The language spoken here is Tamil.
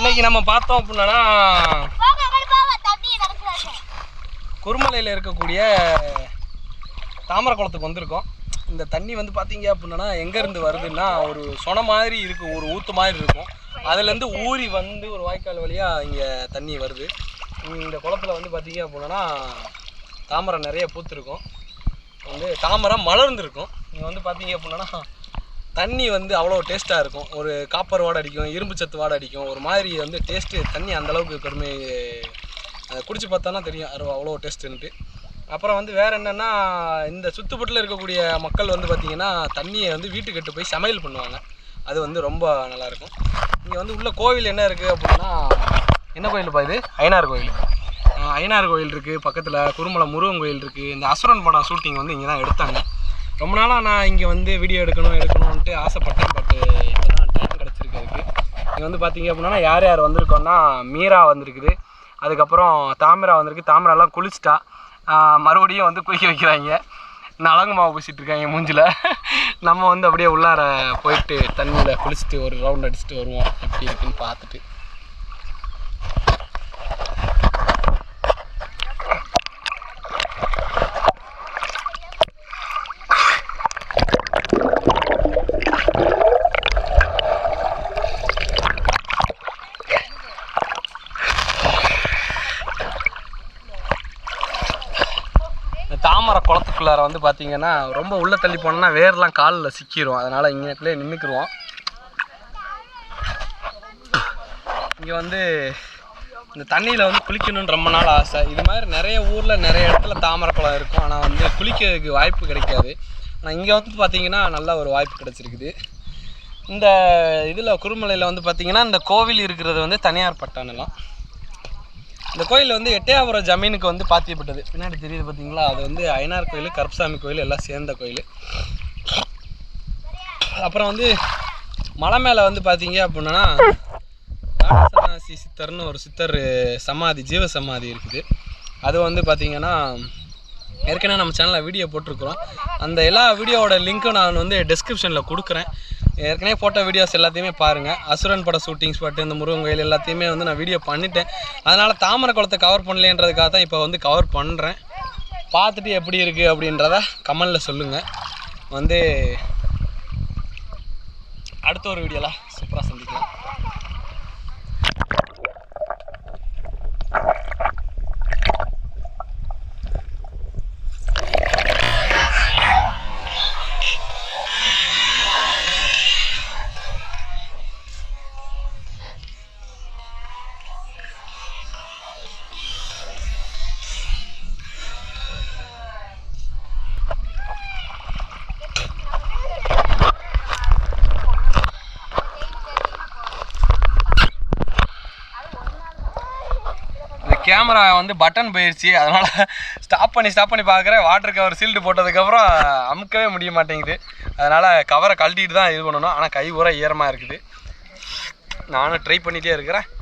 இன்னைக்கு நம்ம பார்த்தோம் அப்படின்னா குருமலையில் இருக்கக்கூடிய தாமரை குளத்துக்கு வந்திருக்கோம். இந்த தண்ணி வந்து பார்த்தீங்க அப்படின்னா எங்கேருந்து வருதுன்னா ஒரு சொன மாதிரி இருக்கும். ஒரு ஊத்து மாதிரி இருக்கும். அதுலேருந்து ஊறி வந்து ஒரு வாய்க்கால் வழியாக இங்கே தண்ணி வருது. இந்த குளத்துல வந்து பார்த்தீங்க அப்படின்னா தாமரை நிறைய பூத்துருக்கும். வந்து தாமரை மலர்ந்துருக்கும். இங்கே வந்து பார்த்தீங்க அப்படின்னா தண்ணி வந்து அவ்வளோ டேஸ்ட்டாக இருக்கும். ஒரு காப்பர் வாடை அடிக்கும் இரும்பு சத்து வாடை அடிக்கும். ஒரு மாதிரி வந்து டேஸ்ட்டு தண்ணி அந்த அளவுக்கு அதை குடிச்சு பார்த்தோன்னா தெரியும். அது அவ்வளோ டேஸ்ட்டுன்ட்டு அப்புறம் வந்து வேறு என்னென்னா இந்த சுற்றுப்பட்டில் இருக்கக்கூடிய மக்கள் வந்து பார்த்திங்கன்னா தண்ணியை வந்து வீட்டுக்கிட்டு போய் சமையல் பண்ணுவாங்க. அது வந்து ரொம்ப நல்லாயிருக்கும். இங்கே வந்து உள்ள கோவில் என்ன இருக்குது அப்படின்னா என்ன கோயில்ப்பா இது? ஐனார் கோயில். அஹ் ஐனார் கோயில் இருக்குது பக்கத்தில் குருமலை முருகன் கோயில் இருக்குது இந்த அசுரன் படம் ஷூட்டிங் வந்து இங்கே தான் எடுத்தாங்க. ரொம்ப நாளாக நான் இங்கே வந்து வீடியோ எடுக்கணும் எடுக்கணும் எடுக்கணும்ன்ட்டு ஆசைப்பட்டேன் பட் இப்போ தான் டைம் கிடச்சிருக்கு அதுக்கு. இங்கே வந்து பார்த்தீங்க அப்படின்னா யார் யார் வந்திருக்கோன்னா மீரா வந்திருக்குது. அதுக்கப்புறம் தாமிரா வந்திருக்கு. தாமிராலாம் குளிச்சிட்டா. மறுபடியும் வந்து குளிக்க வைக்கிறாங்க. நலங்கு மாவு பூசிட்டு இருக்காங்க மூஞ்சில். நம்ம வந்து அப்படியே உள்ளார போயிட்டு தண்ணியில் குளிச்சுட்டு ஒரு ரவுண்ட் அடிச்சுட்டு வருவோம். எப்படி இருக்குன்னு பார்த்துட்டு. தாமரை குளத்துக்குள்ளார வந்து பார்த்தீங்கன்னா ரொம்ப உள்ளே தள்ளி போனோம்னா வேர்லாம் காலில் சிக்கிடும் அதனால் இங்கேக்குள்ளே நின்றுக்குருவோம் இங்கே வந்து இந்த தண்ணியில் வந்து குளிக்கணும்னு ரொம்ப நாள் ஆசை. இது மாதிரி நிறைய ஊரில் நிறைய இடத்துல தாமரை குளம் இருக்கும். ஆனால் வந்து குளிக்கிறதுக்கு வாய்ப்பு கிடைக்காது. ஆனால் இங்கே வந்து பார்த்திங்கன்னா நல்ல ஒரு வாய்ப்பு கிடச்சிருக்குது. இந்த இதில் குறுமலையில் வந்து பார்த்திங்கன்னா இந்த கோவில் இருக்கிறது வந்து தனியார் பட்டா இந்த கோயில் வந்து எட்டையாபுரம் ஜமீனுக்கு வந்து பாத்தியப்பட்டது. பின்னாடி தெரியுது பார்த்தீங்களா அது வந்து ஐனார் கோயில் கருப்பசாமி கோயில் எல்லாம் சேர்ந்த கோயில். அப்புறம் வந்து மலை மேலே வந்து பார்த்தீங்க அப்படின்னா ராடசனாசி சித்தர்னு ஒரு சித்தர் சமாதி ஜீவ சமாதி இருக்குது. அது வந்து பார்த்தீங்கன்னா ஏற்கனவே நம்ம சேனலில் வீடியோ போட்டிருக்கிறோம். அந்த எல்லா வீடியோவோட லிங்க்கும் நான் வந்து டிஸ்கிரிப்ஷனில் கொடுக்குறேன். ஏற்கனவே ஃபோட்டோ வீடியோஸ் எல்லாத்தையுமே பாருங்கள் அசுரன் பட ஷூட்டிங் ஸ்பாட்டு இந்த முருகன் கோயில் எல்லாத்தையுமே வந்து நான் வீடியோ பண்ணிட்டேன். அதனால் தாமரை குளத்தை கவர் பண்ணலேன்றதுக்காக தான் இப்போ வந்து கவர் பண்ணுறேன் பார்த்துட்டு எப்படி இருக்குது அப்படின்றத கமெண்டில் சொல்லுங்கள் வந்து அடுத்த ஒரு வீடியோலாம் சூப்பராக சந்திக்கலாம். கேமரா வந்து பட்டன் போயிடுச்சு அதனால் ஸ்டாப் பண்ணி ஸ்டாப் பண்ணி பார்க்குறேன். வாட்டர் கவர் சீல்டு போட்டதுக்கப்புறம் அமுக்கவே முடிய மாட்டேங்குது. அதனால் கவரை கழட்டிட்டு தான் இது பண்ணணும். ஆனால் கை பூரா ஈரமாக இருக்குது. நானும் ட்ரை பண்ணிகிட்டே இருக்கிறேன்.